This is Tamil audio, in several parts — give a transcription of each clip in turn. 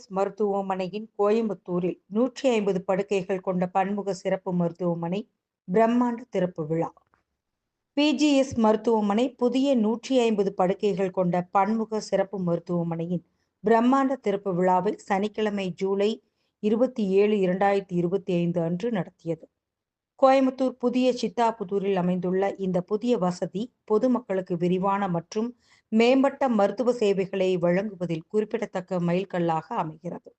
எய்ம்ஸ் மருத்துவமனையின் கோயம்புத்தூரில் நூற்றி ஐம்பது படுக்கைகள் கொண்ட பன்முக சிறப்பு மருத்துவமனை பிரம்மாண்ட திறப்பு விழா. பிஜிஎஸ் மருத்துவமனை புதிய நூற்றி ஐம்பது படுக்கைகள் கொண்ட பன்முக சிறப்பு மருத்துவமனையின் பிரம்மாண்ட திறப்பு விழாவை சனிக்கிழமை ஜூலை இருபத்தி ஏழு இரண்டாயிரத்தி இருபத்தி ஐந்து அன்று நடத்தியது. கோயம்புத்தூர் புதிய சித்தாபுதூரில் அமைந்துள்ள இந்த புதிய வசதி பொதுமக்களுக்கு விரிவான மற்றும் மேம்பட்ட மருத்துவ சேவைகளை வழங்குவதில் குறிப்பிடத்தக்க மைல்கல்லாக அமைகிறது.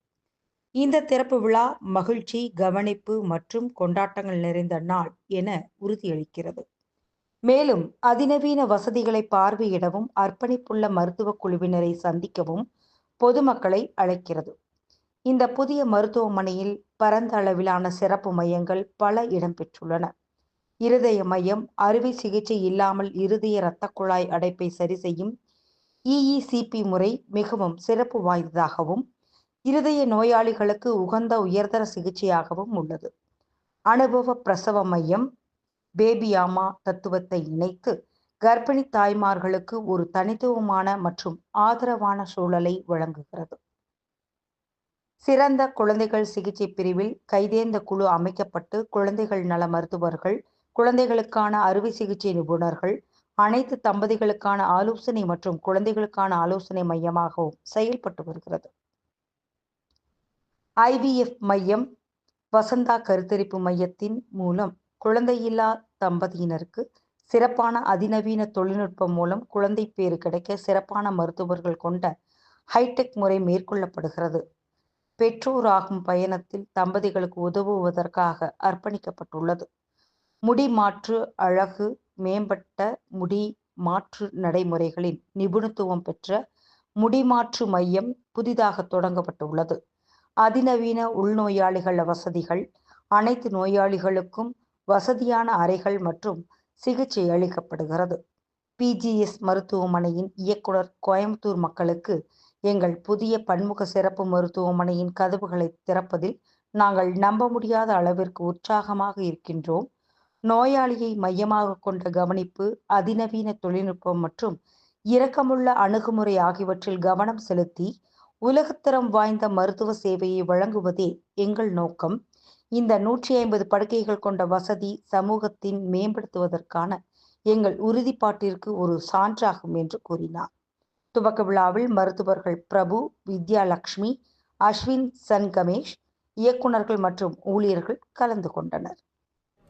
இந்த திறப்பு விழா மகிழ்ச்சி கவனிப்பு மற்றும் கொண்டாட்டங்கள் நிறைந்த நாள் என உறுதியளிக்கிறது. மேலும் அதிநவீன வசதிகளை பார்வையிடவும் அர்ப்பணிப்புள்ள மருத்துவ குழுவினரை சந்திக்கவும் பொதுமக்களை அழைக்கிறது. இந்த புதிய மருத்துவமனையில் பரந்த அளவிலான சிறப்பு மையங்கள் பல இடம்பெற்றுள்ளன இருதய மையம் அறுவை சிகிச்சை இல்லாமல் இருதய இரத்த குழாய் அடைப்பை சரி செய்யும் இஇசிபி முறை மிகவும் சிறப்பு வாய்ந்ததாகவும் இருதய நோயாளிகளுக்கு உகந்த உயர்தர சிகிச்சையாகவும் உள்ளது. அனுபவ பிரசவ மையம் பேபியாமா தத்துவத்தை இணைத்து கர்ப்பிணி தாய்மார்களுக்கு ஒரு தனித்துவமான மற்றும் ஆதரவான சூழலை வழங்குகிறது. சிறந்த குழந்தைகள் சிகிச்சை பிரிவில் கைதேர்ந்த குழு அமைக்கப்பட்டு குழந்தைகள் நல மருத்துவர்கள் குழந்தைகளுக்கான அறுவை சிகிச்சை நிபுணர்கள் அனைத்து தம்பதிகளுக்கான ஆலோசனை மற்றும் குழந்தைகளுக்கான ஆலோசனை மையமாகவும் செயல்பட்டு வருகிறது. ஐவிஎஃப் மையம் வசந்தா கருத்தரிப்பு மையத்தின் மூலம் குழந்தையில்லா தம்பதியினருக்கு சிறப்பான அதிநவீன தொழில்நுட்பம் மூலம் குழந்தை பேறு கிடைக்க சிறப்பான மருத்துவர்கள் கொண்ட ஹைடெக் முறை மேற்கொள்ளப்படுகிறது. பெற்றோராகும் பயணத்தில் தம்பதிகளுக்கு உதவுவதற்காக அர்ப்பணிக்கப்பட்டுள்ளது. முடி மாற்று அழகு மேம்பட்ட முடி மாற்று நடைமுறைகளின் நிபுணத்துவம் பெற்ற முடிமாற்று மையம் புதிதாக தொடங்கப்பட்டுள்ளது. அதிநவீன உள்நோயாளிகள் வசதிகள் அனைத்து நோயாளிகளுக்கும் வசதியான அறைகள் மற்றும் சிகிச்சை அளிக்கப்படுகிறது. பிஜிஎஸ் மருத்துவமனையின் இயக்குனர் கோயம்புத்தூர் மக்களுக்கு எங்கள் புதிய பன்முக சிறப்பு மருத்துவமனையின் கதவுகளை திறப்பதில் நாங்கள் நம்ப முடியாத அளவிற்கு உற்சாகமாக இருக்கின்றோம். நோயாளியை மையமாக கொண்ட கவனிப்பு அதிநவீன தொழில்நுட்பம் மற்றும் இரக்கமுள்ள அணுகுமுறை ஆகியவற்றில் கவனம் செலுத்தி உலகத்தரம் வாய்ந்த மருத்துவ சேவையை வழங்குவதே எங்கள் நோக்கம். இந்த நூற்றி ஐம்பது படுக்கைகள் கொண்ட வசதி சமூகத்தின் மேம்படுத்துவதற்கான எங்கள் உறுதிப்பாட்டிற்கு ஒரு சான்றாகும் என்று கூறினார். துவக்க விழாவில் மருத்துவர்கள் பிரபு வித்யாலட்சுமி அஸ்வின் சன் கமேஷ் இயக்குநர்கள் மற்றும் ஊழியர்கள் கலந்து கொண்டனர்.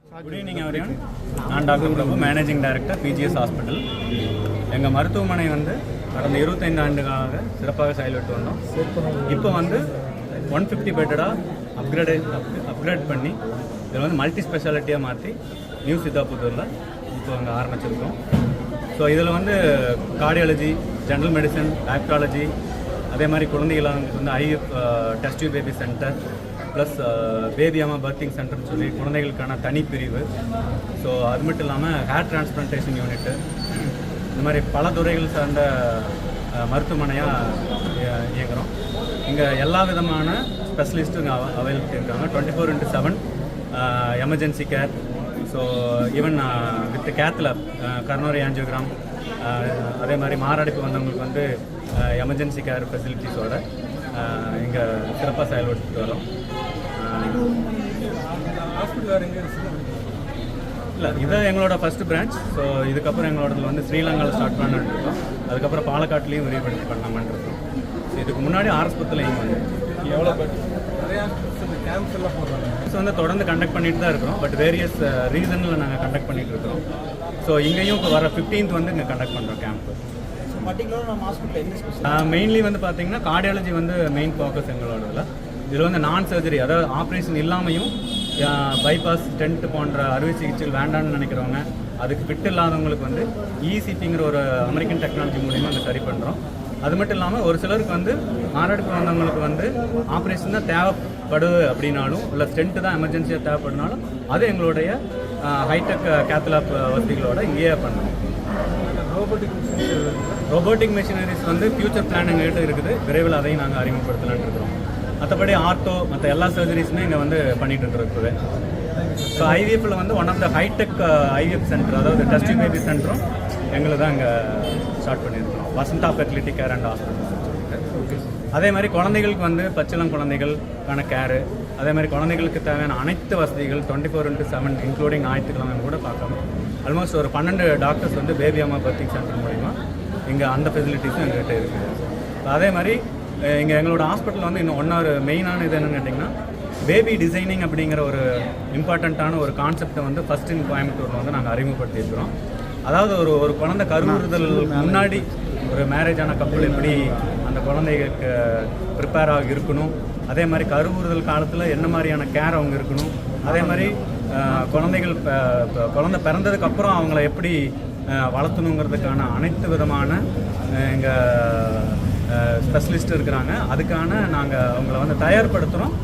குட் ஈவினிங் நான் doctor Prabhu managing director BGS hospital எங்கள் மருத்துவமனை வந்து கடந்த இருபத்தைந்து ஆண்டுகளாக சிறப்பாக செயல்பட்டு வந்தோம். இப்போ வந்து ஒன் ஃபிஃப்டி பெட்டடாக அப்கிரேடு அப்கிரேட் பண்ணி இதில் வந்து மல்டி ஸ்பெஷாலிட்டியாக மாற்றி நியூ சித்தாபுத்தூரில் இப்போ அங்கே ஆரம்பிச்சிருக்கோம். ஸோ இதில் வந்து கார்டியாலஜி ஜென்ரல் மெடிசன் ஆக்டாலஜி அதே மாதிரி குழந்தைகளுக்கு வந்து I test baby centre plus baby அம்மா பர்த்திங் சென்டர்னு சொல்லி குழந்தைகளுக்கான தனிப்பிரிவு. ஸோ அது மட்டும் இல்லாமல் ஹேர் டிரான்ஸ்பிளான்டேஷன் யூனிட்டு இந்த மாதிரி பல துறைகள் சார்ந்த மருத்துவமனையாக இயங்குகிறோம் இங்கே எல்லா விதமான ஸ்பெஷலிஸ்ட்டும் இங்கே அவைலபிள் இருக்காங்க. Twenty four into seven emergency care so even with கேத்தில் coronary angiogram அதே மாதிரி மாரடைப்பு வந்தவங்களுக்கு வந்து uh, எமர்ஜென்சி கேர் ஃபெசிலிட்டிஸோட uh, இங்கே சிறப்பாக செயல்பட்டு வரோம். இல்லை இதான் எங்களோட ஃபஸ்ட்டு பிரான்ச் ஸோ இதுக்கப்புறம் எங்களோடது வந்து ஸ்ரீலங்காவில் ஸ்டார்ட் பண்ணிட்டு இருக்கோம் அதுக்கப்புறம் பாலக்காட்லேயும் விரிவுபடுத்தி பண்ணலாமான் இருக்கோம் ஸோ இதுக்கு முன்னாடி ஆர்எஸ்பத்தில் வந்து எவ்வளோ நிறையா கேம்ப்ஸ் எல்லாம் போடுறாங்க ஸோ வந்து தொடர்ந்து கண்டக்ட் பண்ணிட்டு தான் இருக்கிறோம். பட் வேரியஸ் ரீசனில் நாங்கள் கண்டக்ட் பண்ணிட்டு இருக்கிறோம். ஸோ இங்கேயும் இப்போ வர ஃபிஃப்டீன்த் வந்து இங்கே கண்டக்ட் பண்ணுறோம் ஸ்பெஷல் மெயின்லி வந்து பார்த்தீங்கன்னா கார்டியாலஜி வந்து மெயின் ஃபோக்கஸ் எங்களோட இதில் இதில் வந்து நான் சர்ஜரி அதாவது ஆப்ரேஷன் இல்லாமையும் பைபாஸ் டென்ட் போன்ற அறுவை சிகிச்சைகள் வேண்டாம்னு நினைக்கிறவங்க அதுக்கு ஃபிட் இல்லாதவங்களுக்கு வந்து இசிபிங்கிற ஒரு அமெரிக்கன் டெக்னாலஜி மூலிமா அங்கே சரி பண்ணுறோம் அது மட்டும் இல்லாமல் ஒரு சிலருக்கு வந்து மாரடைப்பு வந்தவங்களுக்கு வந்து ஆப்ரேஷன் தான் தேவைப்படுது அப்படின்னாலும் இல்லை ஸ்டென்ட்டு தான் எமர்ஜென்சியாக தேவைப்படுனாலும் அது எங்களுடைய ஹைடெக் கேத்லாப் வசதிகளோட இங்கேயே பண்ணணும். ரோபோட்டிக் ரோபோட்டிக் மிஷினரிஸ் வந்து ஃபியூச்சர் பிளான் எங்ககிட்ட இருக்குது. விரைவில் அதையும் நாங்கள் அறிமுகப்படுத்தலாம்னு இருக்கிறோம். மற்றபடி ஆர்த்தோ மற்ற எல்லா சர்ஜரிஸுமே இங்கே வந்து பண்ணிட்டு இருக்கிறோம் இப்போவே. ஸோ ஐவிஎஃப்ல வந்து one of the high tech IVF centre அதாவது டெஸ்டிங் பேபி சென்டரும் எங்களை தான் இங்கே ஸ்டார்ட் பண்ணியிருக்கிறோம் Vasantha fertility care and hospital அதே மாதிரி குழந்தைகளுக்கு வந்து பச்சிளம் குழந்தைகளுக்கான கேரு. அதே மாதிரி குழந்தைகளுக்கு தேவையான அனைத்து வசதிகள் twenty four into seven including ஞாயிற்றுக்கிழமை கூட பார்க்கணும் ஆல்மோஸ்ட் ஒரு பன்னெண்டு டாக்டர்ஸ் வந்து பேபி அம்மா பர்த்திங் சென்டர் மூலிமா இங்கே அந்த ஃபெசிலிட்டிஸும் எங்ககிட்ட இருக்குது அதே மாதிரி இங்கே எங்களோட ஹாஸ்பிட்டல் வந்து இன்னும் ஒன்றொரு மெயினான இது என்னென்னு கேட்டிங்கன்னா பேபி டிசைனிங் அப்படிங்கிற ஒரு இம்பார்ட்டண்ட்டான ஒரு கான்செப்டை வந்து ஃபஸ்ட் இன் கோயம்புத்தூரில் வந்து நாங்கள் அறிமுகப்படுத்தியிருக்கிறோம். அதாவது ஒரு ஒரு குழந்தை கருவுறுதல் முன்னாடி ஒரு மேரேஜ் ஆன கப்பல் எப்படி அந்த குழந்தைகளுக்கு ப்ரிப்பேர் ஆகி இருக்கணும்? அதே மாதிரி கருவுறுதல் காலத்தில் என்ன மாதிரியான கேர் அவங்க இருக்கணும்? அதே மாதிரி குழந்தைகள் ப- ப- குழந்தை பிறந்ததுக்கப்புறம் அவங்கள எப்படி வளர்த்தணுங்கிறதுக்கான அனைத்து விதமான எங்கள் ஸ்பெஷலிஸ்ட் இருக்கிறாங்க. அதுக்கான நாங்கள் அவங்கள வந்து தயார்படுத்துகிறோம்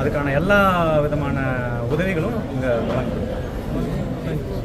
அதுக்கான எல்லா விதமான உதவிகளும் இங்கே வழங்கிக்கிறோம்